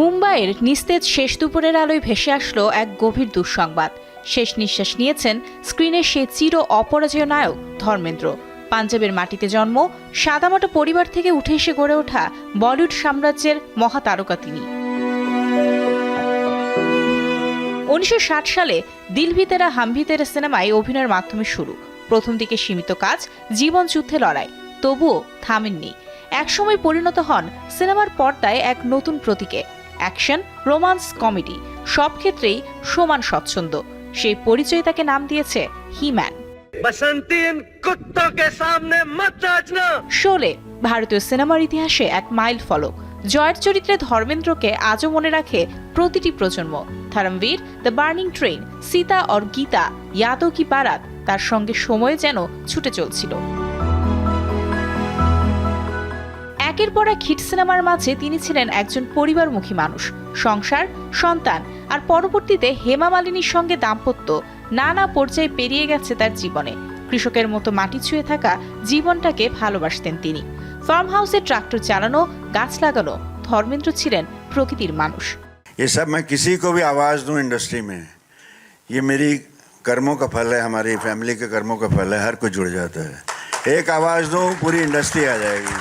মুম্বাইয়ের নিস্তেজ শেষ দুপুরের আলোয় ভেসে আসলো এক গভীর দুঃসংবাদ। শেষ নিঃশ্বাস নিয়েছেন স্ক্রিনের সে চির অপরাজয় নায়ক ধর্মেন্দ্র। পাঞ্জাবের মাটিতে জন্ম, সাদামাটা পরিবার থেকে উঠে এসে গড়ে ওঠা বলিউড সাম্রাজ্যের মহাতারকা তিনি। উনিশশো ষাট সালে দিল ভিতেরা হাম ভিতেরা সিনেমায় অভিনয়ের মাধ্যমে শুরু। প্রথম দিকে সীমিত কাজ, জীবন যুদ্ধে লড়াই। তবুও থামেননি। একসময় পরিণত হন সিনেমার পর্দায় এক নতুন প্রতীকে। অ্যাকশন রোমান্স কমেডি সব ক্ষেত্রেই সমান স্বচ্ছন্দ। সেই পরিচয় তাকে নাম দিয়েছে হিম্যান শোলে ভারতীয় সিনেমার ইতিহাসে এক মাইল ফলক। জয়ের চরিত্রে ধর্মেন্দ্রকে আজও মনে রাখে প্রতিটি প্রজন্ম। Dharamveer the burning train Seeta Aur Geeta Yaadon Ki Baraat তার সঙ্গে সময় যেন ছুটে চলছিল। একের পর এক হিট সিনেমার মাঝে তিনি ছিলেন একজন পরিবারমুখী মানুষ সংসার সন্তান আর পরবর্তীতে হেমা মালিনীর সঙ্গে দাম্পত্য নানা পর্যায়ে পেরিয়ে গেছে তার জীবনে কৃষকের মতো মাটি ছুঁয়ে থাকা জীবনটাকে ভালোবাসতেন তিনি ফার্ম হাউসে ট্রাক্টর চালানো গাছ লাগানো ধর্মেন্দ্র ছিলেন প্রকৃতির মানুষ ये सब मैं किसी को भी आवाज़ दूं इंडस्ट्री में ये मेरी कर्मों का फल है हमारी फैमिली के कर्मों का फल है हर कोई जुड़ जाता है एक आवाज़ दूं पूरी इंडस्ट्री आ जाएगी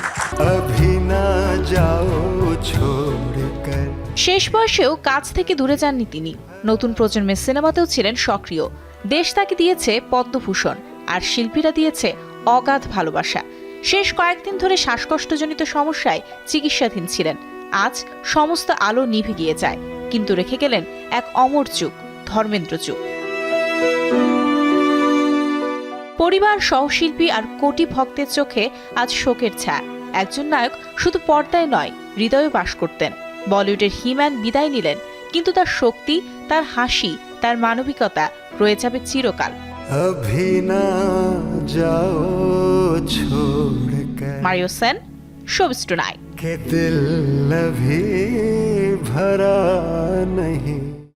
अभी ना जाओ छोड़कर শেষ বয়সেও কাজ থেকে দূরে যাননি তিনি নতুন প্রজন্মের সিনেমাতেও ছিলেন সক্রিয় দেশ তাকে দিয়েছে পদ্মভূষণ আর শিল্পীরা দিয়েছে অগাধ ভালোবাসা শেষ কয়েকদিন ধরে শ্বাসকষ্টজনিত সমস্যায় চিকিৎসাধীন ছিলেন আজ সমস্ত আলো নিভে গিয়ে যায় কিন্তু রেখে গেলেন এক অমর যুগ ধর্মেন্দ্র যুগ পরিবার সহশিল্পী আর কোটি ভক্তের চোখে আজ শোকের ছায়া। একজন নায়ক শুধু পর্দায় নয় হৃদয়ে বাস করতেন। বলিউডের হিম্যান বিদায় নিলেন কিন্তু তার শক্তি তার হাসি তার মানবিকতা রয়ে যাবে চিরকাল। Mario Sen showbiz tonight. ভরা